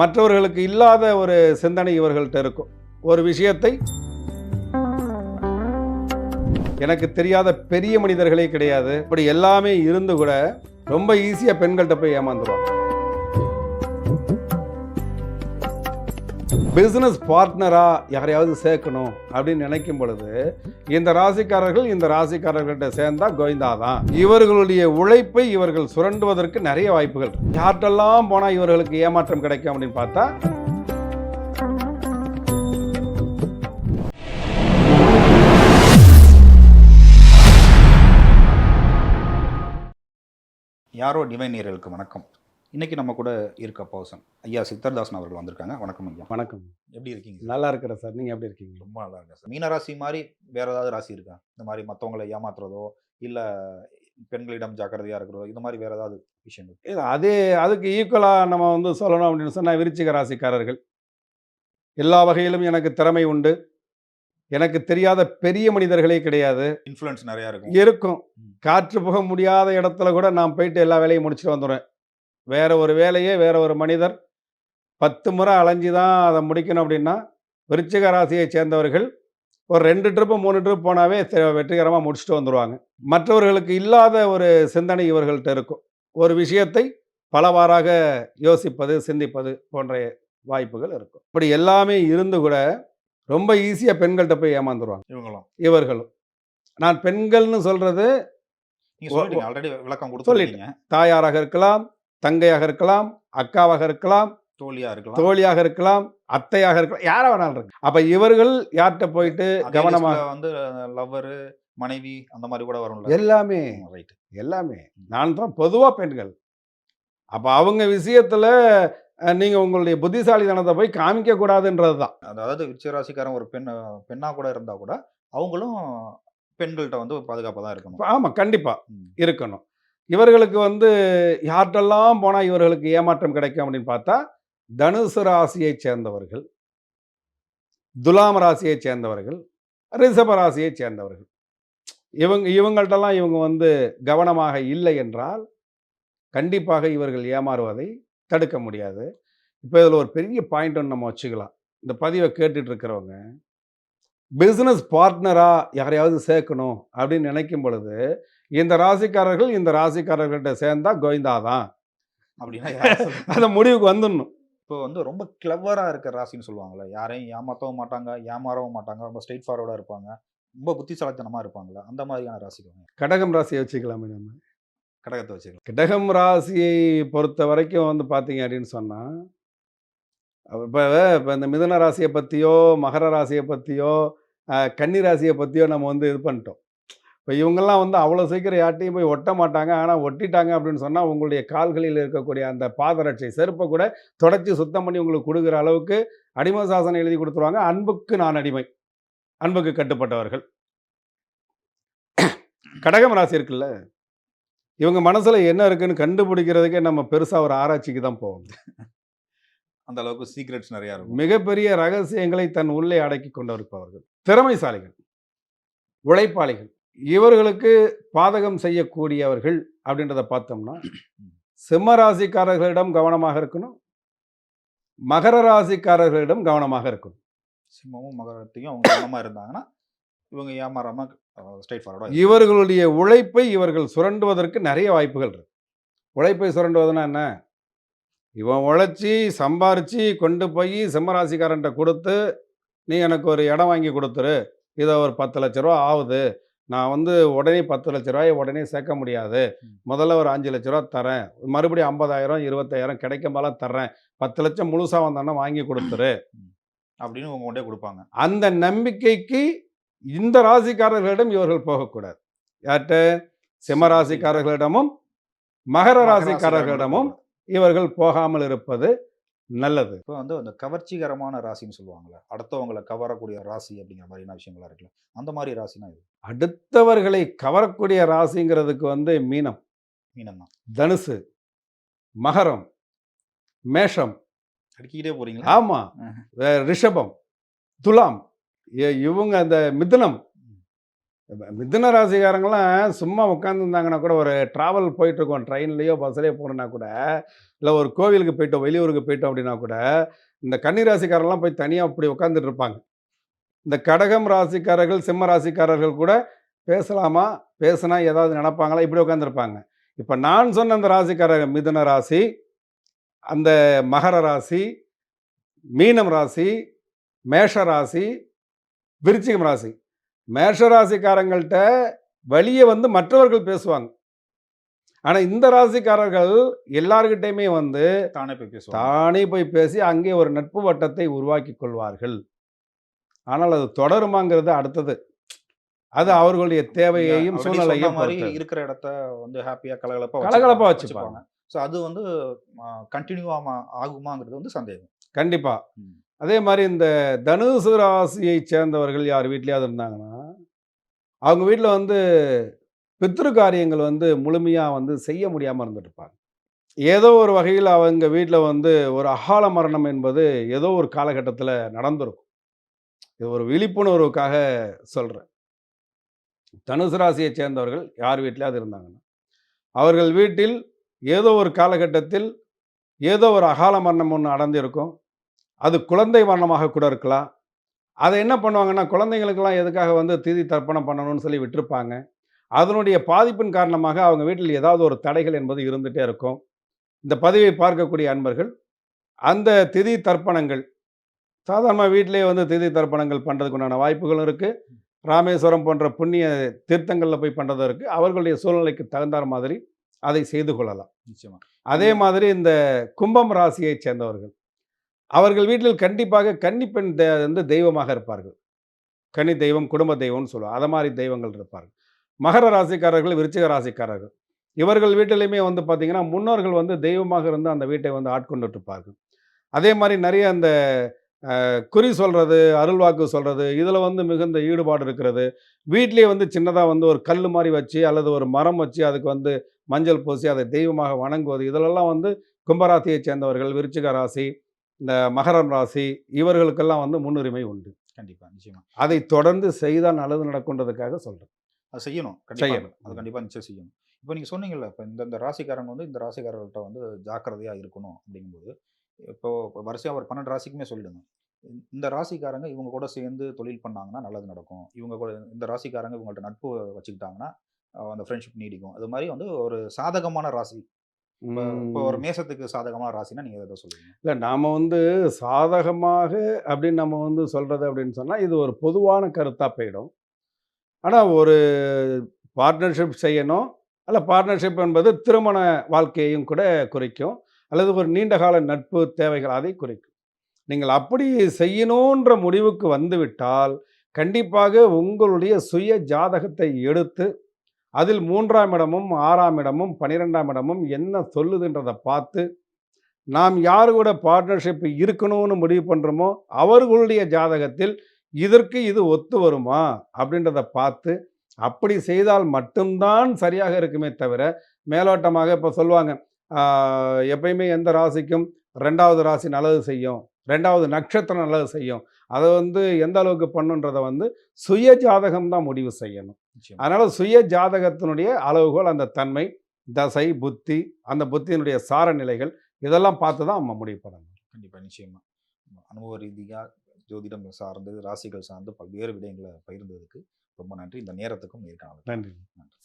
மற்றவர்களுக்கு இல்லாத ஒரு சிந்தனை இவர்கள்ட்ட இருக்கும். ஒரு விஷயத்தை எனக்கு தெரியாத பெரிய மனிதர்களே கிடையாது. இப்படி எல்லாமே இருந்து கூட ரொம்ப ஈஸியாக பெண்கள்கிட்ட போய் ஏமாந்துருவாங்க. பிஸ்னஸ் பார்ட்னரா யாரையாவது சேர்க்கணும் அப்படின்னு நினைக்கும் பொழுது இந்த ராசிக்காரர்கள் இந்த ராசிக்காரர்கள்ட்ட சேர்ந்தா கோவிந்தா தான். இவர்களுடைய உழைப்பை இவர்கள் சுரண்டுவதற்கு நிறைய வாய்ப்புகள். யார்ட்டெல்லாம் யார்கிட்டெல்லாம் இவர்களுக்கு ஏமாற்றம் கிடைக்கும் அப்படின்னு பார்த்தா யாரோ டிவைன் நேயர்களுக்கு வணக்கம். இன்னைக்கு நம்ம கூட இருக்க பர்சன் ஐயா சித்தர்தாசன் அவர்கள் வந்திருக்காங்க. வணக்கம் ஐயா. வணக்கம். எப்படி இருக்கீங்க நல்லா இருக்கிறேன் சார் நீங்க எப்படி இருக்கீங்க? ரொம்ப நல்லா இருக்கேன் சார் மீன ராசி மாதிரி வேற ஏதாவது ராசி இருக்கா? இந்த மாதிரி மற்றவங்களை ஏமாத்துறதோ இல்ல பெண்களிடம் ஜாக்கிரதையா இருக்கிறதோ இந்த மாதிரி வேற ஏதாவது விஷயங்கள்? இல்ல, அதே அதுக்கு ஈக்குவலாக நம்ம வந்து சொல்லணும் அப்படின்னு சொன்னால் விருச்சிக ராசிக்காரர்கள். எல்லா வகையிலும் எனக்கு திறமை உண்டு. எனக்கு தெரியாத பெரிய மனிதர்களே கிடையாது. இன்ஃப்ளூயன்ஸ் நிறைய இருக்கும். இருக்கும். காற்று புக முடியாத இடத்துல கூட நான் போயிட்டு எல்லா வேலையும் முடிச்சுட்டு வந்துடுவேன் வேற ஒரு வேலையே வேற ஒரு மனிதர் பத்து முறை அலைஞ்சு தான் அதை முடிக்கணும் அப்படின்னா விருச்சிக ராசியை சேர்ந்தவர்கள் ஒரு ரெண்டு ட்ரிப்பு மூணு ட்ரிப் போனாவே வெற்றிகரமாக முடிச்சுட்டு வந்துடுவாங்க மற்றவர்களுக்கு இல்லாத ஒரு சிந்தனை இவர்கள்ட்ட இருக்கும். ஒரு விஷயத்தை பலவாறாக யோசிப்பது சிந்திப்பது போன்ற வாய்ப்புகள் இருக்கும். இப்படி எல்லாமே இருந்து கூட ரொம்ப ஈஸியாக பெண்கள்கிட்ட போய் ஏமாந்துருவாங்க. இவங்களும். இவர்களும். நான் பெண்கள்னு சொல்லிட்டீங்க. ஆல்ரெடி விளக்கம் சொல்லிட்டேன். கொடுத்துருக்கீங்க. தாயாராக இருக்கலாம் தங்கையாக இருக்கலாம் அக்காவாக இருக்கலாம் தோழியா இருக்கலாம். தோழியாக இருக்கலாம் அத்தையாக இருக்கலாம் யாரா வேணாலும் இருக்கு அப்ப இவர்கள் யார்கிட்ட போயிட்டு அதே கவனமா listல வந்து லவ்வரு மனைவி அந்த மாதிரி கூட வரும்ல? எல்லாமே ரைட் எல்லாமே. நான் தான் பொதுவா பெண்கள். அப்ப அவங்க விஷயத்துல அஹ், நீங்க உங்களுடைய புத்திசாலித்தனத்தை போய் காமிக்க கூடாதுன்றது தான். அதாவது விருச்சிகராசிக்காரன் ஒரு பெண் பெண்ணா கூட இருந்தா கூட அவங்களும் பெண்கள்கிட்ட வந்து பாதுகாப்பா தான் இருக்கணும். ஆமா கண்டிப்பா. ம். இருக்கணும். இவர்களுக்கு வந்து யார்கிட்டெல்லாம் போனால் இவர்களுக்கு ஏமாற்றம் கிடைக்கும் அப்படின்னு பார்த்தா தனுசு ராசியைச் சேர்ந்தவர்கள் துலாம் ராசியைச் சேர்ந்தவர்கள் ரிஷப ராசியைச் சேர்ந்தவர்கள். இவங்க இவங்கள்ட்டெல்லாம் இவங்க வந்து கவனமாக இல்லை என்றால் கண்டிப்பாக இவர்கள் ஏமாறுவதை தடுக்க முடியாது. இப்போ இதில் ஒரு பெரிய பாயிண்ட் ஒன்று நம்ம வச்சுக்கலாம். இந்த பதிவை கேட்டுட்டு இருக்கிறவங்க பிஸ்னஸ் பார்ட்னராக யாரையாவது சேர்க்கணும்? அப்படின்னு நினைக்கும் பொழுது இந்த ராசிக்காரர்கள் இந்த ராசிக்காரர்கள்ட்ட சேர்ந்தா கோவிந்தா தான் அப்படின்னா? அந்த முடிவுக்கு வந்துடணும். இப்போ வந்து ரொம்ப கிளவரா இருக்க ராசின்னு சொல்லுவாங்கல்ல யாரையும் ஏமாத்தவும் மாட்டாங்க ஏமாறவும் மாட்டாங்க ரொம்ப ஸ்ட்ரெயிட் ஃபார்வர்டா இருப்பாங்க ரொம்ப புத்திசாலித்தனமா இருப்பாங்கல்ல அந்த மாதிரியான ராசிக்கு கடகம் ராசியை வச்சுக்கலாமே நம்ம. கடகத்தை வச்சுக்கலாம். கடகம் ராசியை பொறுத்த வரைக்கும் வந்து பார்த்தீங்க அப்படின்னு சொன்னால் இப்போ இப்போ இந்த மிதுன ராசியை பற்றியோ மகர ராசியை பற்றியோ கன்னி ராசியை பற்றியோ நம்ம வந்து இது பண்ணிட்டோம். இப்போ இவங்கெல்லாம் வந்து அவ்வளோ சீக்கிரம் யார்ட்டையும் போய் ஒட்ட மாட்டாங்க. ஆனால் ஒட்டிட்டாங்க அப்படின்னு சொன்னால் உங்களுடைய கால்களில் இருக்கக்கூடிய அந்த பாதரட்சை செருப்பை கூட தொடச்சி சுத்தம் பண்ணி உங்களுக்கு கொடுக்குற அளவுக்கு அடிமை சாசனம் எழுதி கொடுத்துருவாங்க. அன்புக்கு நான் அடிமை. அன்புக்கு கட்டுப்பட்டவர்கள். கடகம் ராசி இருக்குல்ல? இவங்க மனசுல என்ன இருக்குன்னு கண்டுபிடிக்கிறதுக்கே நம்ம பெருசா ஒரு ஆராய்ச்சிக்கு தான் போவோம். அந்த அளவுக்கு சீக்ரெட்ஸ் நிறைய இருக்கும். மிகப்பெரிய ரகசியங்களை தன் உள்ளே அடக்கி கொண்டிருப்பவர்கள் திறமைசாலிகள். உழைப்பாளிகள். இவர்களுக்கு பாதகம் செய்யக்கூடியவர்கள் அப்படின்றத பார்த்தோம்னா சிம்ம ராசிக்காரர்களிடம் கவனமாக இருக்கணும் மகர ராசிக்காரர்களிடம் கவனமாக இருக்கணும். சிம்மமும் மகரத்தையும் அவங்க கவனமா இருந்தாங்கன்னா இவங்க ஏமாறாம ஸ்ட்ரெயிட் ஃபார்வர்டா இவர்களுடைய உழைப்பை இவர்கள் சுரண்டுவதற்கு நிறைய வாய்ப்புகள் இருக்கு. உழைப்பை சுரண்டுவதுன்னா என்ன? இவன் உழைச்சி சம்பாரிச்சு கொண்டு போய் சிம்மராசிக்காரன்ட்ட கொடுத்து நீ எனக்கு ஒரு இடம் வாங்கி கொடுத்துரு. இதை ஒரு பத்து லட்ச ரூபா ஆகுது. நான் வந்து உடனே பத்து லட்ச ரூபாயை உடனே சேர்க்க முடியாது. முதல்ல ஒரு அஞ்சு லட்ச ரூபா தரேன். மறுபடியும் ஐம்பதாயிரம் இருபத்தாயிரம் கிடைக்கும்போலாம் தர்றேன் பத்து லட்சம் முழுசாக வந்தோன்னா வாங்கி கொடுத்துரு. அப்படின்னு உங்க கொண்டே கொடுப்பாங்க. அந்த நம்பிக்கைக்கு இந்த ராசிக்காரர்களிடம் இவர்கள் போகக்கூடாது. யார்கிட்ட? சிம்ம ராசிக்காரர்களிடமும் மகர ராசிக்காரர்களிடமும் இவர்கள் போகாமல் இருப்பது நல்லது. இப்போ வந்து அந்த கவர்ச்சிகரமான ராசின்னு சொல்லுவாங்கல்ல அடுத்தவங்களை கவரக்கூடிய ராசி அப்படிங்கிற மாதிரியான விஷயங்களா இருக்குல்ல அந்த மாதிரி ராசினா இது அடுத்தவர்களை கவரக்கூடிய ராசிங்கிறதுக்கு வந்து மீனம். மீனம் தான் தனுசு மகரம் மேஷம். அடிக்கிட்டே போறீங்களா? ஆமா. வே- ரிஷபம் துலாம் இவங்க அந்த மிதுனம் மிதுன ராசிக்காரங்களாம் சும்மா உட்காந்துருந்தாங்கன்னா கூட ஒரு ட்ராவல் போயிட்டுருக்கோம். ட்ரெயின்லேயோ பஸ்லேயோ போகணுன்னா கூட இல்லை ஒரு கோவிலுக்கு போயிட்டோம் வெளியூருக்கு போயிட்டோம் அப்படின்னா கூட இந்த கன்னி ராசிக்காரெல்லாம் போய் தனியாக அப்படி உட்காந்துட்டு இருப்பாங்க இந்த கடகம் ராசிக்காரர்கள் சிம்ம ராசிக்காரர்கள் கூட பேசலாமா? பேசுனா ஏதாவது நினப்பாங்களா? இப்படி உட்காந்துருப்பாங்க இப்போ நான் சொன்ன அந்த ராசிக்காரர்கள் மிதுன ராசி அந்த மகர ராசி மீனம் ராசி மேஷ ராசி விருச்சிகம் ராசி மேஷ ராசிக்காரங்கள்ட்ட வெளியே வந்து மற்றவர்கள் பேசுவாங்க. ஆனால் இந்த ராசிக்காரர்கள் எல்லார்கிட்டையுமே வந்து தானே போய் பேசுவாங்க. தானே போய் பேசி அங்கே ஒரு நட்பு வட்டத்தை உருவாக்கி கொள்வார்கள். ஆனால் அது தொடருமாங்கிறது அடுத்தது. அது அவர்களுடைய தேவையையும் சூழ்நிலையும். இருக்கிற இடத்த வந்து ஹாப்பியா கலகலப்பா கலகலப்பா வச்சுப்பாங்க. ஸோ அது வந்து கண்டினியூ ஆகுமாங்கிறது வந்து சந்தேகம். கண்டிப்பா. ம். அதே மாதிரி இந்த தனுசு ராசியை சேர்ந்தவர்கள் யார் வீட்லேயாவது இருந்தாங்கன்னா அவங்க வீட்டில் வந்து பித்ரு காரியங்கள் வந்து முழுமையாக வந்து செய்ய முடியாமல் இருந்துட்டுருப்பாங்க ஏதோ ஒரு வகையில் அவங்க வீட்டில் வந்து ஒரு அகால மரணம் என்பது ஏதோ ஒரு காலகட்டத்தில் நடந்திருக்கும். இது ஒரு விழிப்புணர்வுக்காக சொல்கிறேன் தனுசு ராசியை சேர்ந்தவர்கள் யார் வீட்டிலையாவது இருந்தாங்கன்னா அவர்கள் வீட்டில் ஏதோ ஒரு காலகட்டத்தில் ஏதோ ஒரு அகால மரணம் ஒன்று நடந்திருக்கும். அது குழந்தை மரணமாக கூட இருக்கலாம். அதை என்ன பண்ணுவாங்கன்னா குழந்தைங்களுக்கெல்லாம் எதுக்காக வந்து திதி தர்ப்பணம் பண்ணணும்னு சொல்லி விட்டுருப்பாங்க. அதனுடைய பாதிப்பின் காரணமாக அவங்க வீட்டில் ஏதாவது ஒரு தடைகள் என்பது இருந்துகிட்டே இருக்கும். இந்த பதிவை பார்க்கக்கூடிய அன்பர்கள் அந்த திதி தர்ப்பணங்கள் சாதாரண வீட்டிலே வந்து திதி தர்ப்பணங்கள் பண்ணுறதுக்கு உண்டான வாய்ப்புகளும் இருக்குது ராமேஸ்வரம் போன்ற புண்ணிய தீர்த்தங்களில் போய் பண்ணுறதும் இருக்குது அவர்களுடைய சூழ்நிலைக்கு தகுந்தார் மாதிரி அதை செய்து கொள்ளலாம். நிச்சயமா. அதே மாதிரி இந்த கும்பம் ராசியைச் சேர்ந்தவர்கள் அவர்கள் வீட்டில் கண்டிப்பாக கன்னிப்பெண் தே வந்து தெய்வமாக இருப்பார்கள். கன்னி தெய்வம் குடும்ப தெய்வம்னு சொல்லுவோம் அதை மாதிரி தெய்வங்கள் இருப்பார்கள். மகர ராசிக்காரர்கள் விருச்சிக ராசிக்காரர்கள். இவர்கள் வீட்டிலையுமே வந்து பார்த்திங்கன்னா முன்னோர்கள் வந்து தெய்வமாக இருந்து அந்த வீட்டை வந்து ஆட்கொண்டுட்டு இருப்பார்கள் அதே மாதிரி நிறைய அந்த குறி சொல்கிறது அருள்வாக்கு சொல்கிறது இதில் வந்து மிகுந்த ஈடுபாடு இருக்கிறது. வீட்லேயே வந்து சின்னதாக வந்து ஒரு கல் மாதிரி வச்சு அல்லது ஒரு மரம் வச்சு அதுக்கு வந்து மஞ்சள் பூசி அதை தெய்வமாக வணங்குவது இதிலெல்லாம் வந்து கும்பராசியை சேர்ந்தவர்கள் விருச்சிக ராசி இந்த மகரம் ராசி இவர்களுக்கெல்லாம் வந்து முன்னுரிமை உண்டு. கண்டிப்பா நிச்சயமா. அதை தொடர்ந்து செய்தால் நல்லது நடக்குன்றதுக்காக சொல்கிறேன் அது செய்யணும். செய்யணும். அது கண்டிப்பா நிச்சயம் செய்யணும். இப்போ நீங்க சொன்னீங்கல்ல இப்போ இந்த இந்த ராசிக்காரங்க வந்து இந்த ராசிக்காரர்கள்ட்ட வந்து ஜாக்கிரதையா இருக்கணும் அப்படிங்கும்போது இப்போ வரிசையா ஒரு பன்னெண்டு ராசிக்குமே சொல்லிடுங்க. இந்த- ராசிக்காரங்க இவங்க கூட சேர்ந்து தொழில் பண்ணாங்கன்னா நல்லது நடக்கும். இவங்க கூட இந்த ராசிக்காரங்க இவங்கள்ட்ட நட்பு வச்சுக்கிட்டாங்கன்னா அந்த ஃப்ரெண்ட்ஷிப் நீடிக்கும். அது மாதிரி வந்து ஒரு சாதகமான ராசி இப்போ ஒரு மேசத்துக்கு சாதகமான ராசினா நீங்க எதை சொல்லுவீங்க இல்லை நாம் வந்து சாதகமாக அப்படின்னு நம்ம வந்து சொல்கிறது அப்படின்னு சொன்னால் இது ஒரு பொதுவான கருத்தாக போயிடும். ஆனால் ஒரு பார்ட்னர்ஷிப் செய்யணும் அல்ல பார்ட்னர்ஷிப் என்பது திருமண வாழ்க்கையையும் கூட குறிக்கும் அல்லது ஒரு நீண்டகால நட்பு தேவைகள் அதை குறிக்கும். நீங்கள் அப்படி செய்யணுன்ற முடிவுக்கு வந்துவிட்டால் கண்டிப்பாக உங்களுடைய சுய ஜாதகத்தை எடுத்து அதில் மூன்றாம் இடமும் ஆறாம் இடமும் பன்னிரெண்டாம் இடமும் என்ன சொல்லுதுன்றதை பார்த்து நாம் யார் கூட பார்ட்னர்ஷிப் இருக்கணும்னு முடிவு பண்ணுறோமோ அவர்களுடைய ஜாதகத்தில் இதற்கு இது ஒத்து வருமா அப்படின்றத பார்த்து அப்படி செய்தால் மட்டும்தான் சரியாக இருக்குமே தவிர மேலோட்டமாக இப்போ சொல்லுவாங்க எப்பயுமே எந்த ராசிக்கும் ரெண்டாவது ராசி நல்லது செய்யும் ரெண்டாவது நட்சத்திரம் நல்லது செய்யும் அதை வந்து எந்த அளவுக்கு பண்ணுன்றதை வந்து சுய ஜாதகம் தான் முடிவு செய்யணும். அதனால் சுய ஜாதகத்தினுடைய அளவுகோல் அந்த தன்மை தசை புத்தி அந்த புத்தியினுடைய சார நிலைகள் இதெல்லாம் பார்த்து தான் நம்ம முடிவு பண்ணணும். கண்டிப்பா நிச்சயமா. அனுபவ ரீதியா ஜோதிடம் சார்ந்து ராசிகள் சார்ந்து பல்வேறு விடயங்களை பகிர்ந்ததுக்கு ரொம்ப நன்றி. இந்த நேரத்துக்கும் நேர்காணல் நன்றி. நன்றி.